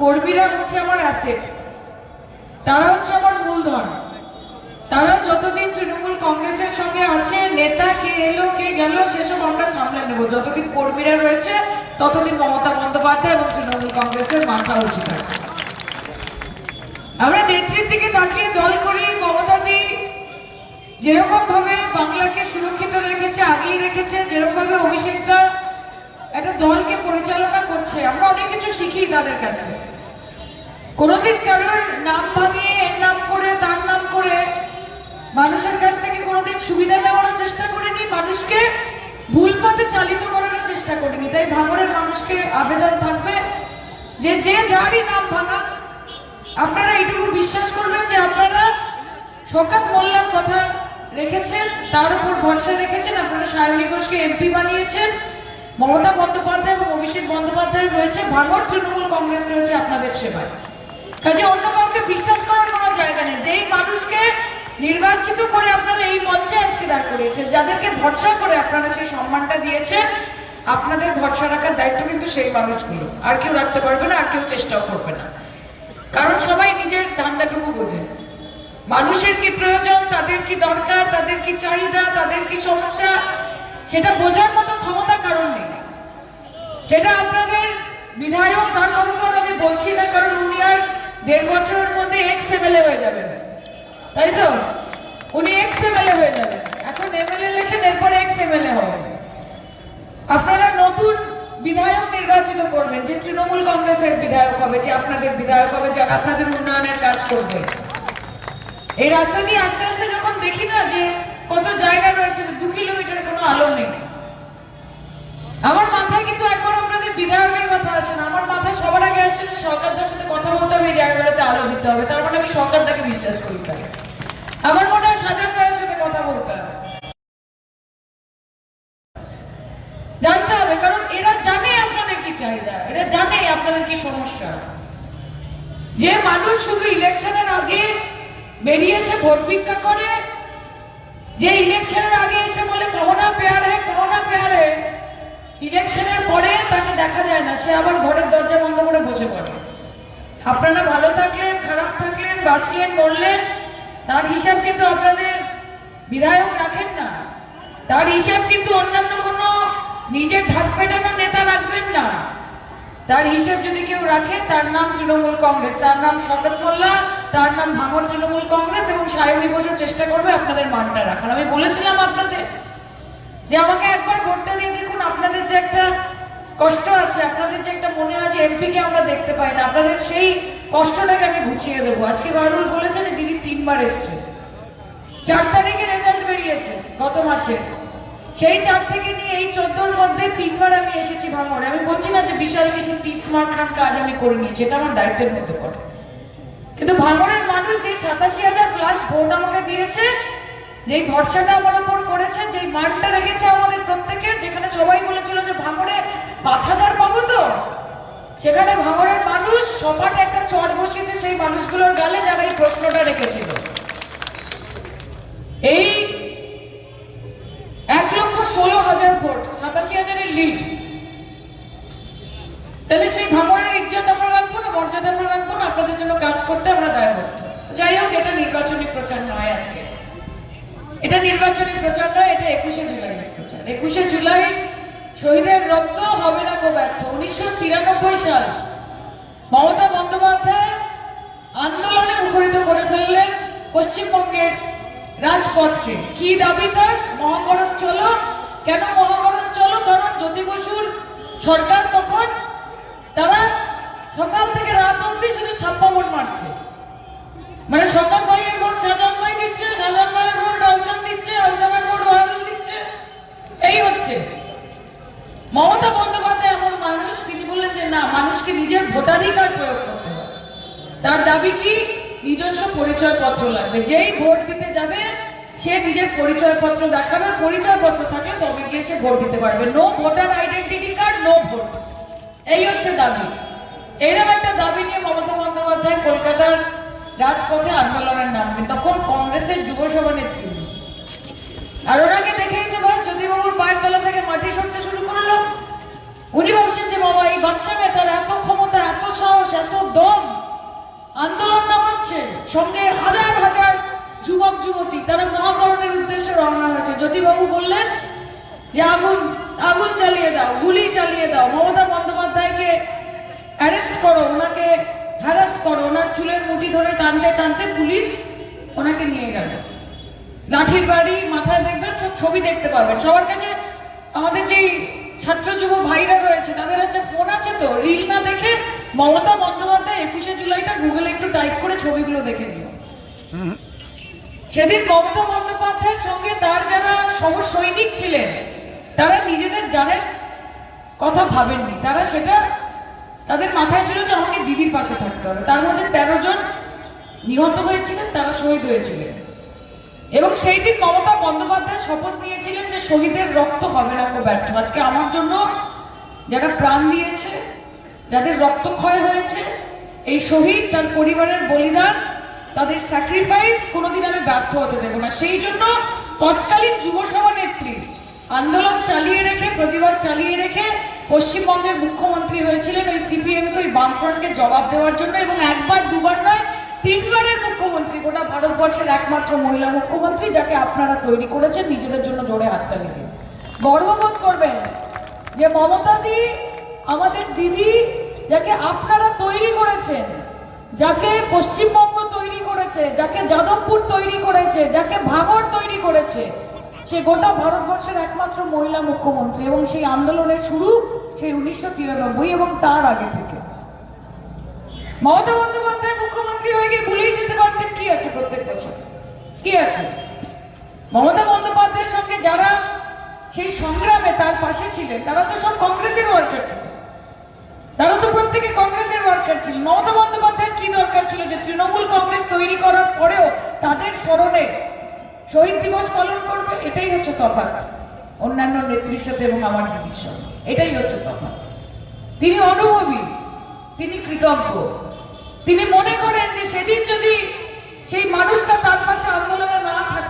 কর্মীরা হচ্ছে আমার অ্যাসেট তারা হচ্ছে আমার মূলধন তারা যতদিন তৃণমূল কংগ্রেসের সঙ্গে আছে, নেতা কে এলো, কে গেল, সেসব আমরা সামলে নেব। যতদিন কর্মীরা রয়েছে, ততদিন মমতা বন্দ্যোপাধ্যায় এবং তৃণমূল কংগ্রেসের মাথা উঁচু আমরা নেত্রীর দিকে তাকিয়ে দল করি, মমতা দি যেরকম ভাবে বাংলাকে সুরক্ষিত রেখেছে, আগেই রেখেছে যেরকম ভাবে অভিষেকটা একটা দলকে পরিচালনা করছে। আমরা অনেক কিছু শিখি তাদের কাছ। কোনোদিন কারোর নাম ভাঙিয়ে এর নাম করে, তার নাম করে মানুষের কাছ থেকে কোনোদিন সুবিধা নেওয়ার চেষ্টা করিনি, মানুষকে ভুল পথে চালিত করার চেষ্টা করিনি। তাই ভাঙরের মানুষকে আবেদন থাকবে যে যে যারই নাম ভাঙা আপনারা এইটুকু বিশ্বাস করবেন যে আপনারা শোকাত মোল্লার কথা রেখেছেন, তার উপর ভরসা রেখেছেন, আপনারা সায়নী ঘোষকে এমপি বানিয়েছেন। মমতা বন্দ্যোপাধ্যায় এবং অভিষেক বন্দ্যোপাধ্যায় রয়েছে ভাঙর তৃণমূল কংগ্রেস রয়েছে আপনাদের সেবায়। কাজে অন্য কাউকে বিশ্বাস করার কোনো জায়গা নেই। যেই মানুষকে নির্বাচিত করে আপনারা এই মঞ্চে আজকে দাঁড় করিয়েছেন, যাদেরকে ভরসা করে আপনারা সেই সম্মানটা দিয়েছেন, আপনাদের ভরসা রাখার দায়িত্ব কিন্তু সেই মানুষগুলো। আর কেউ রাখতে পারবে না, আর কেউ চেষ্টাও করবে না। কারণ সবাই নিজের ধান্দাটুকু বোঝে মানুষের কি প্রয়োজন, তাদের কি দরকার, তাদের কি চাহিদা, তাদের কি সমস্যা সেটা বোঝার মতো ক্ষমতা কারণ নেই। সেটা আপনাদের বিধায়ক তার ক্ষমতা আমি বলছি না, কারণ উনি আর দেড় বছরের মধ্যে এক্স এমএলএ হয়ে যাবেন। তাই তো? উনি এক্স এমএলএ হয়ে যাবেন। এখন এমএলএ লেখেন, এরপর এক্স এমএলএ হবেন আপনারা নতুন বিধায়ক নির্বাচিত করবেন, যে তৃণমূল কংগ্রেসের বিধায়ক হবে, যে আপনাদের বিধায়ক হবে যারা আপনাদের উন্নয়নের কাজ করবে। এই রাস্তা দিয়ে আস্তে আস্তে যখন দেখি না যে কত জায়গা রয়েছে, দু কিলোমিটার কোনো আলো নেই। আমার মাথায় কিন্তু একবার আপনাদের বিধায়কের কথা আসে না, আমার মাথায় সবার আগে আসছে যে সরকারদের সাথে কথা বলতে হবে, এই জায়গাগুলোতে আলো দিতে হবে, তার মানে আমি সরকারটাকে বিশ্বাস করি তাই। আমার মনে হয় সাজান ভাইয়ের সাথে কথা বলতে হবে। জানতে হবে, কারণ এরা জানে আপনাদের কি চাহিদা, এরা জানে আপনাদের কি সমস্যা। যে মানুষ শুধু ইলেকশনের আগে বেরিয়ে এসে ভোট ভিক্ষা করে যে ইলেকশনের আগে এসে বলে করোনা পেয়ার হ্যাঁ করোনা পেয়ার হ্যাঁ ইলেকশনের পরে তাকে দেখা যায় না, সে আবার ঘরের দরজা বন্ধ করে বসে পড়ে। আপনারা ভালো থাকলেন, খারাপ থাকলেন, বাঁচলেন, মরলেন, তার হিসাব কিন্তু আপনাদের বিধায়ক রাখেন না। তার হিসাব কিন্তু অন্যান্য কোনো নিজের ঢাক পেটানো নেতা রাখবেন না। তার হিসাব যদি কেউ রাখে, তার নাম তৃণমূল কংগ্রেস। তার নাম শপথ মোল্লা, তার নাম ভাঙর তৃণমূল কংগ্রেস এবং সায়নী চেষ্টা করবে আপনাদের মানটা রাখার। আমি বলেছিলাম আপনাদের যে আমাকে একবার ভোটটা দিয়ে দেখুন, আপনাদের যে একটা কষ্ট আছে, আপনাদের যে একটা মনে হয় যে এমপিকে আমরা দেখতে পাই না। আপনাদের সেই কষ্টটাকে আমি ঘুচিয়ে দেবো। আজকে বারুল বলেছে যে, দিদি তিনবার এসছে। চার তারিখে রেজাল্ট বেরিয়েছে, গত মাসে। সেই চার থেকে নিয়ে এই চোদ্দোর মধ্যে তিনবার আমি এসেছি ভাঙড়ে। আমি বলছি না যে বিশাল কিছু স্মার্ট খান কাজ আমি করে নিয়েছি এটা আমার দায়িত্বের মধ্যে পড়ে। কিন্তু ভাঙড়ের মানুষ যে সাতাশি হাজার প্লাস ভোট আমাকে দিয়েছে, যেই ভরসাটা আমার উপর করেছে, যেই মানটা রেখেছে আমাদের প্রত্যেকের, যেখানে সবাই বলেছিল যে ভাঙড়ে পাঁচ হাজার পাবো তো, সেখানে ভাঙড়ের মানুষ সপাট একটা চট বসিয়েছে সেই মানুষগুলোর গালে যারা এই প্রশ্নটা রেখেছিল। এই হাজার ভোট, সাতাশি হাজারের লিড তাহলে সেই ভাঙড়ের ইজ্জত আমরা রাখব না, মর্যাদা আমরা রাখব না? আপনাদের জন্য কাজ করতে আমরা দায়বদ্ধ যাই হোক, এটা নির্বাচনী প্রচার নয় আজকে। এটা নির্বাচনী প্রচার নয়, এটা একুশে জুলাইয়ের প্রচার। একুশে জুলাই শহীদের রক্ত হবে না কো ব্যর্থ। উনিশশো তিরানব্বই সাল মমতা বন্দ্যোপাধ্যায় আন্দোলনে মুখরিত করে ফেললেন পশ্চিমবঙ্গের রাজপথকে। কি দাবি তার? মহাকরণ কেন মহাকরণ চলো? কারণ জ্যোতি বসুর সরকার তখন তারা সকাল থেকে রাত অব্দি শুধু ছাপ্পা ভোট মারছে। মানে সকাল ভাইয়ের ভোট, সাজান ভাই দিচ্ছে, সাজান ভাইয়ের ভোট আহসান দিচ্ছে আহসানের ভোট বাহাদুর দিচ্ছে। এই হচ্ছে। মমতা বন্দ্যোপাধ্যায় এমন মানুষ, তিনি বললেন যে না, মানুষকে নিজের ভোটাধিকার প্রয়োগ করতে হবে। তার দাবি কি? নিজস্ব পরিচয়পত্র লাগবে। যেই ভোট দিতে যাবে সে নিজের পরিচয়পত্র দেখাবে, পরিচয়পত্র থাকলে তবে গিয়ে সে ভোট দিতে পারবে। No voter identity card no vote এই হচ্ছে দাবি। এরকম একটা দাবি নিয়ে মমতা বন্দ্যোপাধ্যায় কলকাতার রাজপথে আন্দোলনের নামবে। তখন কংগ্রেসের যুব সভানেত্রী আর ওনাকে দেখেই তো ভাই জ্যোতিবাবুর পায়ের তলা থেকে মাটি সরতে শুরু করল। উনি ভাবছেন যে, বাবা, এই বাচ্চা মেয়ে তার এত ক্ষমতা, এত সাহস, এত দম, আন্দোলন নামাচ্ছে। সঙ্গে হাজার যুবক, যুবতী, তারা মহাকরণের উদ্দেশ্যে রওনা হয়েছে। জ্যোতিবাবু বললেন, যে আগুন আগুন জ্বালিয়ে দাও, গুলি চালিয়ে দাও। মমতা বন্দ্যোপাধ্যায়কে অ্যারেস্ট করো, ওনাকে হ্যারাস করো। ওনার চুলের মুঠি ধরে টানতে টানতে পুলিশ ওনাকে নিয়ে গেল। লাঠির বাড়ি মাথায় দেখবেন, সব ছবি দেখতে পাবেন সবার কাছে আমাদের যেই ছাত্র যুব ভাইরা রয়েছে, তাদের কাছে ফোন আছে তো? রিল না দেখে মমতা বন্দ্যোপাধ্যায় একুশে জুলাইটা গুগলে একটু টাইপ করে ছবিগুলো দেখে নিও। সেদিন মমতা বন্দ্যোপাধ্যায়ের সঙ্গে তার যারা সহ সৈনিক ছিলেন, তারা নিজেদের জানের কথা ভাবেননি। তারা সেটা তাদের মাথায় ছিল যে আমাকে দিদির পাশে থাকতে হবে। তার মধ্যে তেরো জন নিহত হয়েছিলেন, তারা শহীদ হয়েছিলেন। এবং সেই দিন মমতা বন্দ্যোপাধ্যায় শপথ নিয়েছিলেন যে শহীদের রক্ত হবে না কো ব্যর্থ। আজকে আমার জন্য যারা প্রাণ দিয়েছে, যাদের রক্তক্ষয় হয়েছে, এই শহীদ তার পরিবারের বলিদান তাদের স্যাক্রিফাইস কোনোদিন আমি ব্যর্থ হতে দেবো না। সেই জন্য তৎকালীন যুব সভানেত্রী আন্দোলন চালিয়ে রেখে, প্রতিবাদ চালিয়ে রেখে পশ্চিমবঙ্গের মুখ্যমন্ত্রী হয়েছিলেন ওই সিপিএমকে ওই বামফ্রন্টকে জবাব দেওয়ার জন্য এবং একবার, দুবার নয়, তিনবারের মুখ্যমন্ত্রী, গোটা ভারতবর্ষের একমাত্র মহিলা মুখ্যমন্ত্রী যাকে আপনারা তৈরি করেছেন, নিজেদের জন্য জোরে হাততালি দিন গর্ববোধ করবেন যে মমতা দি আমাদের দিদি যাকে আপনারা তৈরি করেছেন, যাকে পশ্চিমবঙ্গ করেছে, যাকে যাদবপুর তৈরি করেছে, যাকে ভাগড় তৈরি করেছে, সে গোটা ভারতবর্ষের একমাত্র মহিলা মুখ্যমন্ত্রী এবং সেই আন্দোলনের শুরু সেই উনিশশো তিরানব্বই এবং তার আগে থেকে। মমতা বন্দ্যোপাধ্যায় মুখ্যমন্ত্রী হয়ে গিয়ে ভুলেই যেতে পারতেন, কি আছে প্রত্যেক বছর? কি আছে? মমতা বন্দ্যোপাধ্যায়ের সঙ্গে যারা সেই সংগ্রামে তার পাশে ছিলেন, তারা তো সব কংগ্রেসের ওয়ার্কার ছিলেন। তারা তো প্রত্যেকে কংগ্রেসের ওয়ার্কার ছিল। মমতা বন্দ্যোপাধ্যায়ের কি দরকার ছিল যে তৃণমূল কংগ্রেস তৈরি করার পরেও তাদের স্মরণে শহীদ দিবস পালন করবে? এটাই হচ্ছে তফাৎ। অন্যান্য নেত্রীর সাথে এবং আমার দিদির সঙ্গে এটাই হচ্ছে তফাৎ। তিনি অনুভবী, তিনি কৃতজ্ঞ। তিনি মনে করেন যে সেদিন যদি সেই মানুষটা তার পাশে আন্দোলনে না থাকে